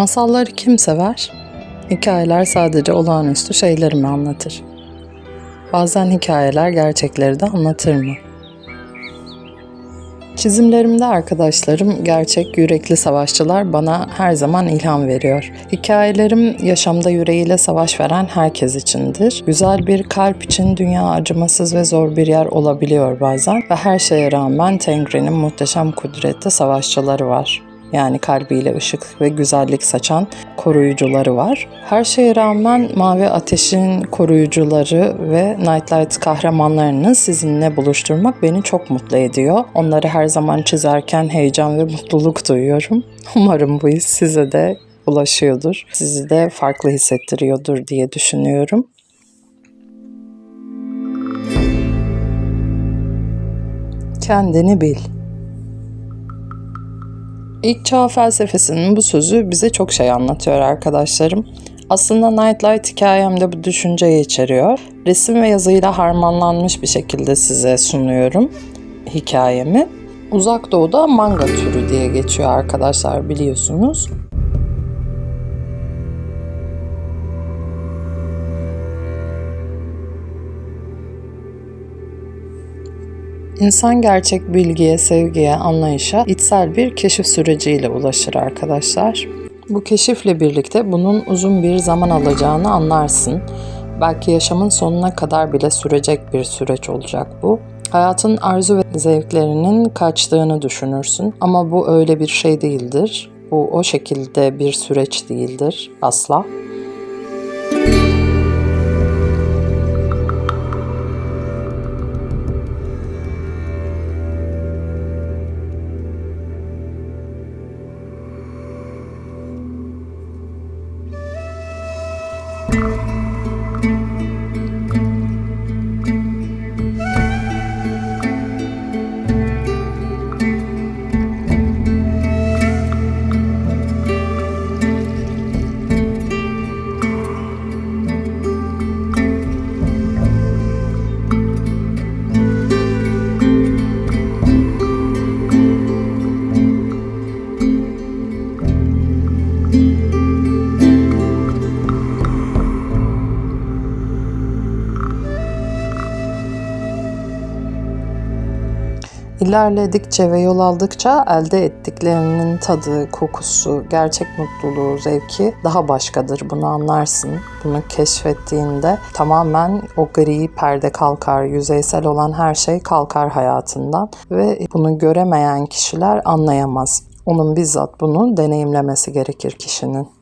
Masalları kim sever? Hikayeler sadece olağanüstü şeyleri mi anlatır? Bazen hikayeler gerçekleri de anlatır mı? Çizimlerimde arkadaşlarım gerçek yürekli savaşçılar bana her zaman ilham veriyor. Hikayelerim yaşamda yüreğiyle savaş veren herkes içindir. Güzel bir kalp için dünya acımasız ve zor bir yer olabiliyor bazen ve her şeye rağmen Tengri'nin muhteşem kudretli savaşçıları var. Yani kalbiyle ışık ve güzellik saçan koruyucuları var. Her şeye rağmen Mavi Ateş'in koruyucuları ve Nightlight kahramanlarını sizinle buluşturmak beni çok mutlu ediyor. Onları her zaman çizerken heyecan ve mutluluk duyuyorum. Umarım bu his size de ulaşıyordur. Sizi de farklı hissettiriyordur diye düşünüyorum. Kendini bil. İlk çağ felsefesinin bu sözü bize çok şey anlatıyor arkadaşlarım. Aslında Nightlight hikayemde bu düşünceyi içeriyor. Resim ve yazıyla harmanlanmış bir şekilde size sunuyorum hikayemi. Uzak Doğu'da manga türü diye geçiyor arkadaşlar biliyorsunuz. İnsan gerçek bilgiye, sevgiye, anlayışa içsel bir keşif süreciyle ulaşır arkadaşlar. Bu keşifle birlikte bunun uzun bir zaman alacağını anlarsın. Belki yaşamın sonuna kadar bile sürecek bir süreç olacak bu. Hayatın arzu ve zevklerinin kaçtığını düşünürsün ama bu öyle bir şey değildir. Bu o şekilde bir süreç değildir asla. İlerledikçe ve yol aldıkça elde ettiklerinin tadı, kokusu, gerçek mutluluğu, zevki daha başkadır. Bunu anlarsın. Bunu keşfettiğinde tamamen o gri perde kalkar, yüzeysel olan her şey kalkar hayatından ve bunu göremeyen kişiler anlayamaz. Onun bizzat bunu deneyimlemesi gerekir kişinin.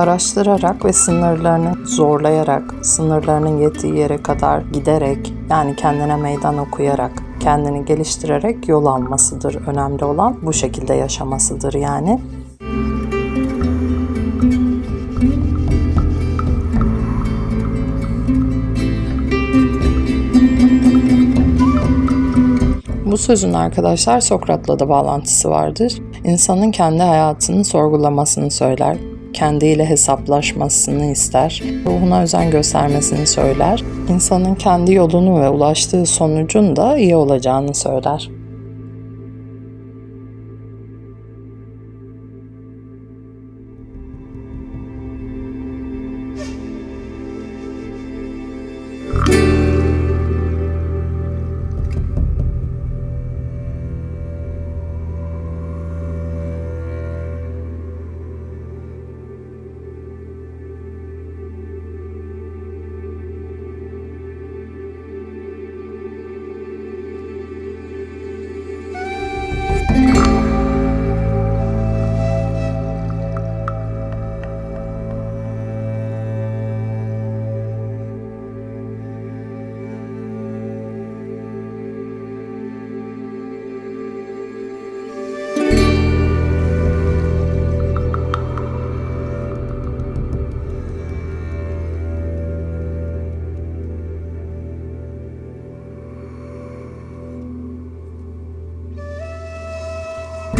Araştırarak ve sınırlarını zorlayarak, sınırlarının yettiği yere kadar giderek, yani kendine meydan okuyarak, kendini geliştirerek yol almasıdır önemli olan. Bu şekilde yaşamasıdır yani. Bu sözün arkadaşlar Sokrat'la da bağlantısı vardır. İnsanın kendi hayatını sorgulamasını söyler kendiyle hesaplaşmasını ister, ruhuna özen göstermesini söyler, insanın kendi yolunu ve ulaştığı sonucun da iyi olacağını söyler.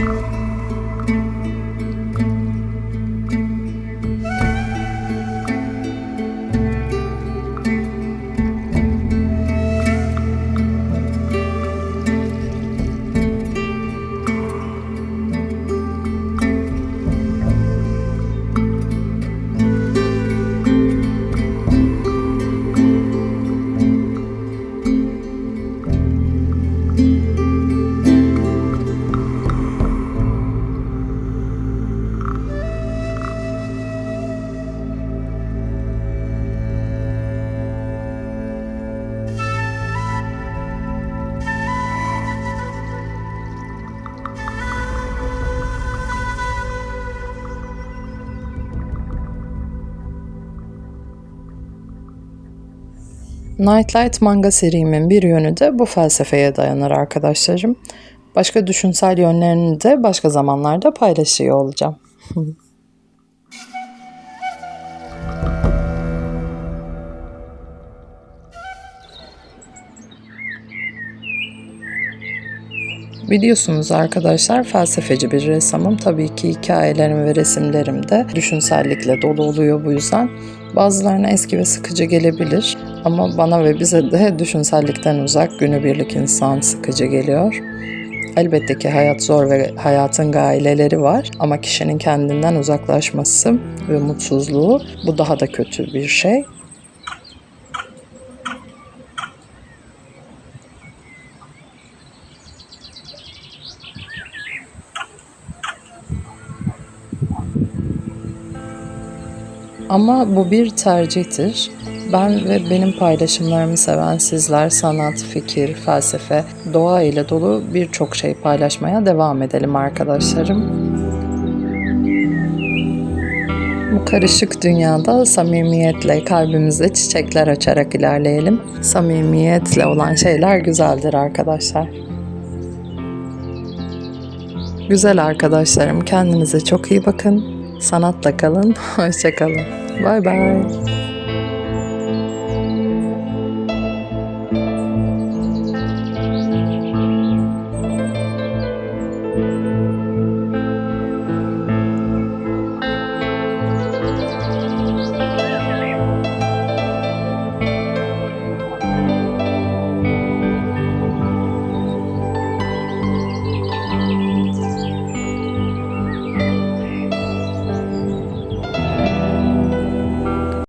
thank mm -hmm. you Nightlight manga serimin bir yönü de bu felsefeye dayanır arkadaşlarım. Başka düşünsel yönlerini de başka zamanlarda paylaşıyor olacağım. Biliyorsunuz arkadaşlar felsefeci bir ressamım. Tabii ki hikayelerim ve resimlerim de düşünsellikle dolu oluyor bu yüzden. Bazılarına eski ve sıkıcı gelebilir ama bana ve bize de düşünsellikten uzak günübirlik insan sıkıcı geliyor. Elbette ki hayat zor ve hayatın gaileleri var ama kişinin kendinden uzaklaşması ve mutsuzluğu bu daha da kötü bir şey. Ama bu bir tercihtir. Ben ve benim paylaşımlarımı seven sizler sanat, fikir, felsefe, doğa ile dolu birçok şey paylaşmaya devam edelim arkadaşlarım. Bu karışık dünyada samimiyetle kalbimizde çiçekler açarak ilerleyelim. Samimiyetle olan şeyler güzeldir arkadaşlar. Güzel arkadaşlarım kendinize çok iyi bakın. Sanatla kalın. Hoşçakalın. Bye bye.